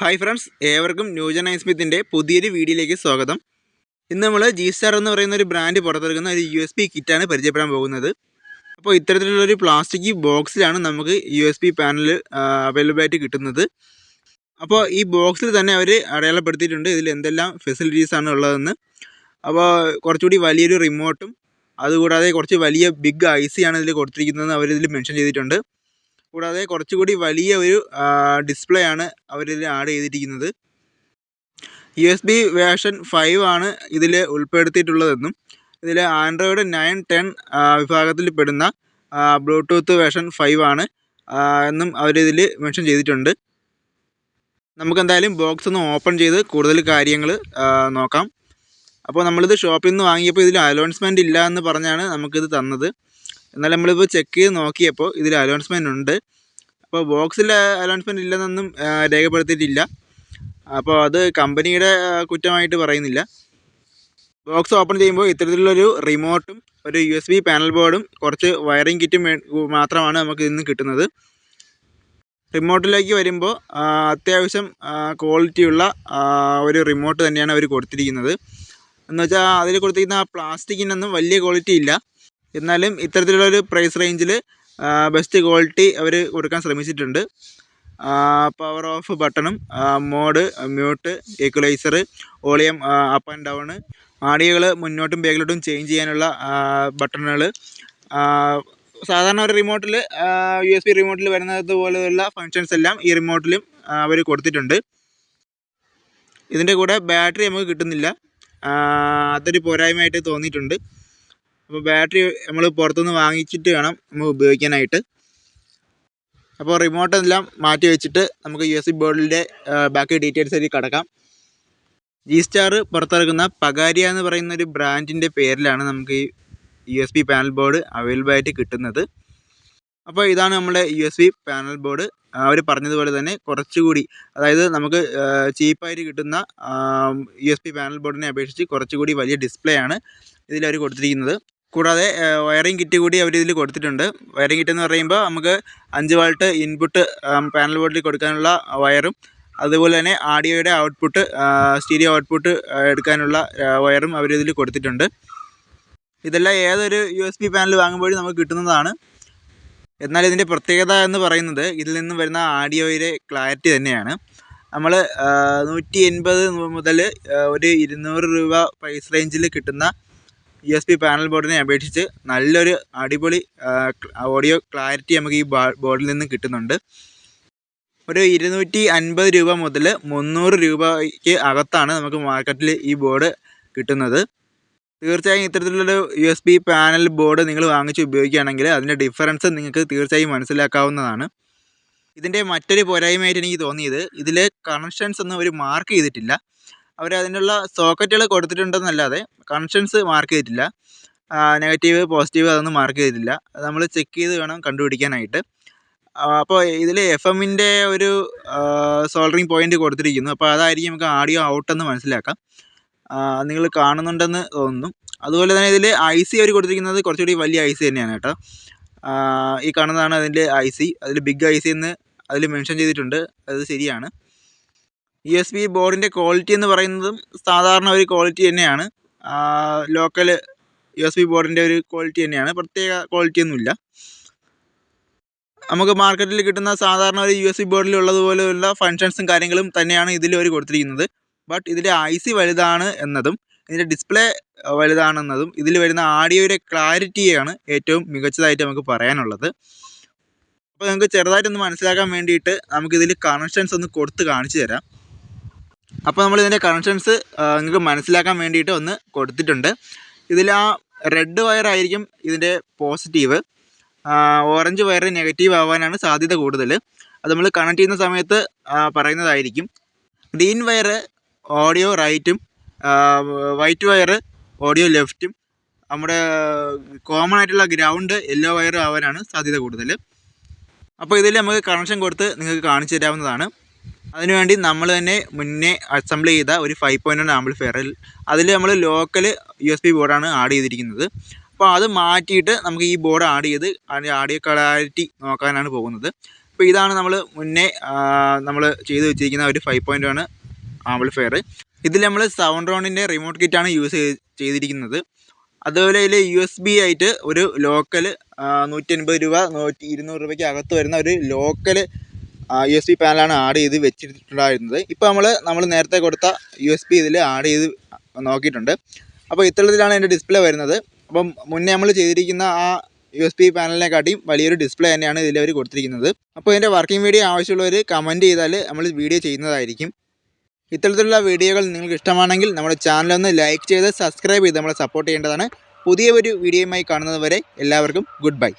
Hi friends ഏവർക്കും new gen I സ്മിത്തിന്റെ പുതിയൊരു വീഡിയോയിലേക്ക് സ്വാഗതം. ഇന്ന് നമ്മൾ ജി സ്റ്റാർ എന്ന് പറയുന്ന ഒരു ബ്രാൻഡ് പുറത്തിറക്കുന്ന ഒരു യു എസ് പി കിറ്റാണ് പരിചയപ്പെടാൻ പോകുന്നത്. അപ്പോൾ ഇത്തരത്തിലുള്ളൊരു പ്ലാസ്റ്റിക് ബോക്സിലാണ് നമുക്ക് U S P panel available ആയിട്ട് കിട്ടുന്നത്. അപ്പോൾ ഈ ബോക്സിൽ തന്നെ അവർ അടയാളപ്പെടുത്തിയിട്ടുണ്ട്. ഇതിൽ എന്തെല്ലാം ഫെസിലിറ്റീസ് ആണ് ഉള്ളതെന്ന്. അപ്പോൾ കുറച്ചുകൂടി വലിയൊരു റിമോട്ടും അതുകൂടാതെ കുറച്ച് വലിയ ബിഗ് ഐ സി ആണ് ഇതിൽ കൊടുത്തിരിക്കുന്നതെന്ന് അവരിതിൽ മെൻഷൻ ചെയ്തിട്ടുണ്ട്. കൂടാതെ കുറച്ചുകൂടി വലിയ ഒരു ഡിസ്പ്ലേ ആണ് അവരിതിൽ ആഡ് ചെയ്തിരിക്കുന്നത്. U S B version five ആണ് ഇതിൽ ഉൾപ്പെടുത്തിയിട്ടുള്ളതെന്നും ഇതിൽ ആൻഡ്രോയിഡ് നയൻ ടെൻ വിഭാഗത്തിൽ പെടുന്ന ബ്ലൂടൂത്ത് വേർഷൻ ഫൈവ് ആണ് എന്നും അവരിതിൽ മെൻഷൻ ചെയ്തിട്ടുണ്ട്. നമുക്കെന്തായാലും ബോക്സ് ഒന്ന് ഓപ്പൺ ചെയ്ത് കൂടുതൽ കാര്യങ്ങൾ നോക്കാം. അപ്പോൾ നമ്മളിത് ഷോപ്പിൽ നിന്ന് വാങ്ങിയപ്പോൾ ഇതിൽ അലോൺസ്മെന്റ് ഇല്ല എന്ന് പറഞ്ഞാണ് നമുക്കിത് തന്നത്. എന്നാൽ നമ്മളിപ്പോൾ ചെക്ക് ചെയ്ത് നോക്കിയപ്പോൾ ഇതിൽ അലോൺസ്മെന്റ് ഉണ്ട്. അപ്പോൾ ബോക്സിൽ അലോൺസ്മെന്റ് ഇല്ലെന്നൊന്നും രേഖപ്പെടുത്തിയിട്ടില്ല. അപ്പോൾ അത് കമ്പനിയുടെ കുറ്റമായിട്ട് പറയുന്നില്ല. ബോക്സ് ഓപ്പൺ ചെയ്യുമ്പോൾ ഇത്തരത്തിലുള്ളൊരു റിമോട്ടും ഒരു യു എസ് ബി പാനൽ ബോർഡും കുറച്ച് വയറിംഗ് കിറ്റും മാത്രമാണ് നമുക്ക് ഇന്ന് കിട്ടുന്നത്. റിമോട്ടിലേക്ക് വരുമ്പോൾ അത്യാവശ്യം ക്വാളിറ്റിയുള്ള ഒരു റിമോട്ട് തന്നെയാണ് അവർ കൊടുത്തിരിക്കുന്നത്. എന്ന് വെച്ചാൽ അതിൽ കൊടുത്തിരിക്കുന്ന ആ പ്ലാസ്റ്റിക്കിനൊന്നും വലിയ ക്വാളിറ്റി ഇല്ല. എന്നാലും ഇത്തരത്തിലുള്ളൊരു പ്രൈസ് റേഞ്ചിൽ ബെസ്റ്റ് ക്വാളിറ്റി അവർ കൊടുക്കാൻ ശ്രമിച്ചിട്ടുണ്ട്. പവർ ഓഫ് ബട്ടണും mode mute equaliser volume up and down ആഡിയോകൾ മുന്നോട്ടും ബാക്കിലോട്ടും ചേഞ്ച് ചെയ്യാനുള്ള ബട്ടണുകൾ സാധാരണ ഒരു റിമോട്ടിൽ യു എസ് ബി റിമോട്ടിൽ വരുന്നത് പോലെയുള്ള ഫങ്ഷൻസ് എല്ലാം ഈ റിമോട്ടിലും അവർ കൊടുത്തിട്ടുണ്ട്. ഇതിന്റെ കൂടെ ബാറ്ററി നമുക്ക് കിട്ടുന്നില്ല. അതൊരു പോരായ്മയായിട്ട് തോന്നിയിട്ടുണ്ട്. അപ്പോൾ ബാറ്ററി നമ്മൾ പുറത്തുനിന്ന് വാങ്ങിച്ചിട്ട് വേണം നമ്മൾ ഉപയോഗിക്കാനായിട്ട്. അപ്പോൾ റിമോട്ട് എല്ലാം മാറ്റി വെച്ചിട്ട് നമുക്ക് യു എസ് ബോർഡിന്റെ ബാക്കി ഡീറ്റെയിൽസ് ഡീറ്റെയിൽസിലേക്ക് കിടക്കാം. ജി സ്റ്റാർ പുറത്തിറക്കുന്ന പകാരിയ എന്ന് പറയുന്ന ഒരു ബ്രാൻഡിന്റെ പേരിലാണ് നമുക്ക് ഈ U S B panel board available ആയിട്ട് കിട്ടുന്നത്. അപ്പോൾ ഇതാണ് നമ്മുടെ U S B panel board. അവർ പറഞ്ഞതുപോലെ തന്നെ കുറച്ചുകൂടി അതായത് നമുക്ക് ചീപ്പായിട്ട് കിട്ടുന്ന യു എസ് ബി പാനൽ ബോർഡിനെ അപേക്ഷിച്ച് കുറച്ചുകൂടി വലിയ ഡിസ്പ്ലേ ആണ് ഇതിൽ അവർ കൊടുത്തിരിക്കുന്നത്. കൂടാതെ വയറിംഗ് കിറ്റ് കൂടി അവർ ഇതിൽ കൊടുത്തിട്ടുണ്ട്. വയറിംഗ് കിറ്റ് എന്ന് പറയുമ്പോൾ നമുക്ക് അഞ്ച് വാൾട്ട് ഇൻപുട്ട് പാനൽ ബോർഡിൽ കൊടുക്കാനുള്ള വയറും അതുപോലെ തന്നെ ആഡിയോയുടെ ഔട്ട്പുട്ട് സ്റ്റീരിയോ ഔട്ട്പുട്ട് എടുക്കാനുള്ള വയറും അവർ ഇതിൽ കൊടുത്തിട്ടുണ്ട്. ഇതെല്ലാം ഏതൊരു യു എസ് ബി പാനൽ വാങ്ങുമ്പോഴും നമുക്ക് കിട്ടുന്നതാണ്. എന്നാൽ ഇതിന്റെ പ്രത്യേകത എന്ന് പറയുന്നത് ഇതിൽ നിന്നും വരുന്ന ആഡിയോയുടെ ക്ലാരിറ്റി തന്നെയാണ്. നമ്മൾ നൂറ്റി എൺപത് മുതൽ ഒരു ഇരുന്നൂറ് രൂപ പ്രൈസ് റേഞ്ചിൽ കിട്ടുന്ന യു എസ് പി പാനൽ ബോർഡിനെ അപേക്ഷിച്ച് നല്ലൊരു അടിപൊളി ഓഡിയോ ക്ലാരിറ്റി നമുക്ക് ഈ ബോർഡിൽ നിന്ന് കിട്ടുന്നുണ്ട്. ഒരു ഇരുന്നൂറ്റി അൻപത് രൂപ മുതൽ മുന്നൂറ് രൂപയ്ക്ക് അകത്താണ് നമുക്ക് മാർക്കറ്റിൽ ഈ ബോർഡ് കിട്ടുന്നത്. തീർച്ചയായും ഇത്തരത്തിലുള്ളൊരു U S B panel board നിങ്ങൾ വാങ്ങിച്ച് ഉപയോഗിക്കുകയാണെങ്കിൽ അതിന്റെ ഡിഫറൻസ് നിങ്ങൾക്ക് തീർച്ചയായും മനസ്സിലാക്കാവുന്നതാണ്. ഇതിന്റെ മറ്റൊരു പോരായ്മയായിട്ട് എനിക്ക് തോന്നിയത് ഇതിൽ കണക്ഷൻസ് ഒന്നും അവർ മാർക്ക് ചെയ്തിട്ടില്ല. അവർ അതിനുള്ള സോക്കറ്റുകൾ കൊടുത്തിട്ടുണ്ടെന്നല്ലാതെ കണക്ഷൻസ് മാർക്ക് ചെയ്തിട്ടില്ല. നെഗറ്റീവ് പോസിറ്റീവ് അതൊന്നും മാർക്ക് ചെയ്തിട്ടില്ല. അത് നമ്മൾ ചെക്ക് ചെയ്ത് വേണം കണ്ടുപിടിക്കാനായിട്ട്. അപ്പോൾ ഇതിൽ എഫ് എമ്മിന്റെ ഒരു സോൾഡറിങ് പോയിന്റ് കൊടുത്തിരിക്കുന്നു. അപ്പോൾ അതായിരിക്കും നമുക്ക് ആഡിയോ ഔട്ടെന്ന് മനസ്സിലാക്കാം. നിങ്ങൾ കാണുന്നുണ്ടെന്ന് തോന്നുന്നു. അതുപോലെ തന്നെ ഇതിൽ ഐ സി അവർ കൊടുത്തിരിക്കുന്നത് കുറച്ചുകൂടി വലിയ ഐ സി തന്നെയാണ് കേട്ടോ. ഈ കാണുന്നതാണ് അതിന്റെ ഐ സി. അതിൽ ബിഗ് ഐ സി എന്ന് അതിൽ മെൻഷൻ ചെയ്തിട്ടുണ്ട്. അത് ശരിയാണ്. യു എസ് ബി ബോർഡിന്റെ ക്വാളിറ്റി എന്ന് പറയുന്നതും സാധാരണ ഒരു ക്വാളിറ്റി തന്നെയാണ്. ലോക്കൽ യു എസ് ബി ബോർഡിന്റെ ഒരു ക്വാളിറ്റി തന്നെയാണ്. പ്രത്യേക ക്വാളിറ്റി ഒന്നുമില്ല. നമുക്ക് മാർക്കറ്റിൽ കിട്ടുന്ന സാധാരണ ഒരു യു എസ് ബി ബോർഡിൽ ഉള്ളതുപോലെയുള്ള ഫങ്ഷൻസും കാര്യങ്ങളും തന്നെയാണ് ഇതിൽ അവർ കൊടുത്തിരിക്കുന്നത്. ബട്ട് ഇതിന്റെ ഐ സി വലുതാണ് എന്നതും ഇതിന്റെ ഡിസ്പ്ലേ വലുതാണെന്നതും ഇതിൽ വരുന്ന ആഡിയോയുടെ ക്ലാരിറ്റിയാണ് ഏറ്റവും മികച്ചതായിട്ട് നമുക്ക് പറയാനുള്ളത്. അപ്പോൾ നിങ്ങൾക്ക് ചെറുതായിട്ടൊന്ന് മനസ്സിലാക്കാൻ വേണ്ടിയിട്ട് നമുക്കിതിൽ കണക്ഷൻസ് ഒന്ന് കൊടുത്ത് കാണിച്ചു തരാം. അപ്പോൾ നമ്മൾ ഇതിന്റെ കണക്ഷൻസ് നിങ്ങൾക്ക് മനസ്സിലാക്കാൻ വേണ്ടിയിട്ട് ഒന്ന് കൊടുത്തിട്ടുണ്ട്. ഇതിൽ ആ റെഡ് വയർ ആയിരിക്കും ഇതിന്റെ പോസിറ്റീവ് ഓറഞ്ച് വയർ നെഗറ്റീവ് ആവാനാണ് സാധ്യത കൂടുതൽ. അത് നമ്മൾ കണക്ട് ചെയ്യുന്ന സമയത്ത് പറയുന്നതായിരിക്കും. ഗ്രീൻ വയർ ഓഡിയോ റൈറ്റും വൈറ്റ് വയർ ഓഡിയോ ലെഫ്റ്റും നമ്മുടെ കോമൺ ആയിട്ടുള്ള ഗ്രൗണ്ട് യെല്ലോ വയർ ആവാനാണ് സാധ്യത കൂടുതൽ. അപ്പോൾ ഇതിൽ നമുക്ക് കണക്ഷൻ കൊടുത്ത് നിങ്ങൾക്ക് കാണിച്ചു തരാവുന്നതാണ്. അതിനുവേണ്ടി നമ്മൾ തന്നെ മുന്നേ അസംബിൾ ചെയ്ത ഒരു ഫൈവ് പോയിന്റ് വൺ ആംപ്ലിഫയറിൽ അതിൽ നമ്മൾ ലോക്കൽ യു എസ് ബി ബോർഡാണ് ആഡ് ചെയ്തിരിക്കുന്നത്. അപ്പോൾ അത് മാറ്റിയിട്ട് നമുക്ക് ഈ ബോർഡ് ആഡ് ചെയ്ത് അതിന്റെ ആഡിയോ ക്ലാരിറ്റി നോക്കാനാണ് പോകുന്നത്. അപ്പോൾ ഇതാണ് നമ്മൾ മുന്നേ നമ്മൾ ചെയ്ത് വെച്ചിരിക്കുന്ന ഒരു ഫൈവ് പോയിന്റ് ആണ് ആംപ്ലിഫയർ ഇതിൽ നമ്മൾ സൗണ്ട് റൗണ്ടിന്റെ റിമോട്ട് കിറ്റാണ് യൂസ് ചെയ്തിരിക്കുന്നത്. അതുപോലെ ഇതിൽ യു എസ് ബി ആയിട്ട് ഒരു ലോക്കൽ നൂറ്റി അൻപത് രൂപ നൂറ്റി ഇരുന്നൂറ് രൂപയ്ക്ക് അകത്ത് വരുന്ന ഒരു ലോക്കൽ യു എസ് ബി പാനലാണ് ആഡ് ചെയ്ത് വെച്ചിട്ടുണ്ടായിരുന്നത്. ഇപ്പോൾ നമ്മൾ നമ്മൾ നേരത്തെ കൊടുത്ത യു എസ് ബി ഇതിൽ ആഡ് ചെയ്ത് നോക്കിയിട്ടുണ്ട്. അപ്പോൾ ഇത്തരത്തിലാണ് എന്റെ ഡിസ്പ്ലേ വരുന്നത്. അപ്പം മുന്നേ നമ്മൾ ചെയ്തിരിക്കുന്ന ആ യു എസ് ബി പാനലിനെക്കാട്ടിയും വലിയൊരു ഡിസ്പ്ലേ തന്നെയാണ് ഇതിൽ അവർ കൊടുത്തിരിക്കുന്നത്. അപ്പോൾ ഇതിന്റെ വർക്കിംഗ് വീഡിയോ ആവശ്യമുള്ളവർ കമന്റ് ചെയ്താൽ നമ്മൾ വീഡിയോ ചെയ്യുന്നതായിരിക്കും. ഇത്തരത്തിലുള്ള വീഡിയോകൾ നിങ്ങൾക്ക് ഇഷ്ടമാണെങ്കിൽ നമ്മുടെ ചാനൽ ഒന്ന് ലൈക്ക് ചെയ്ത് സബ്സ്ക്രൈബ് ചെയ്ത് നമ്മളെ സപ്പോർട്ട് ചെയ്യേണ്ടതാണ്. പുതിയ ഒരു വീഡിയോയുമായി കാണുന്നത് വരെ എല്ലാവർക്കും ഗുഡ് ബൈ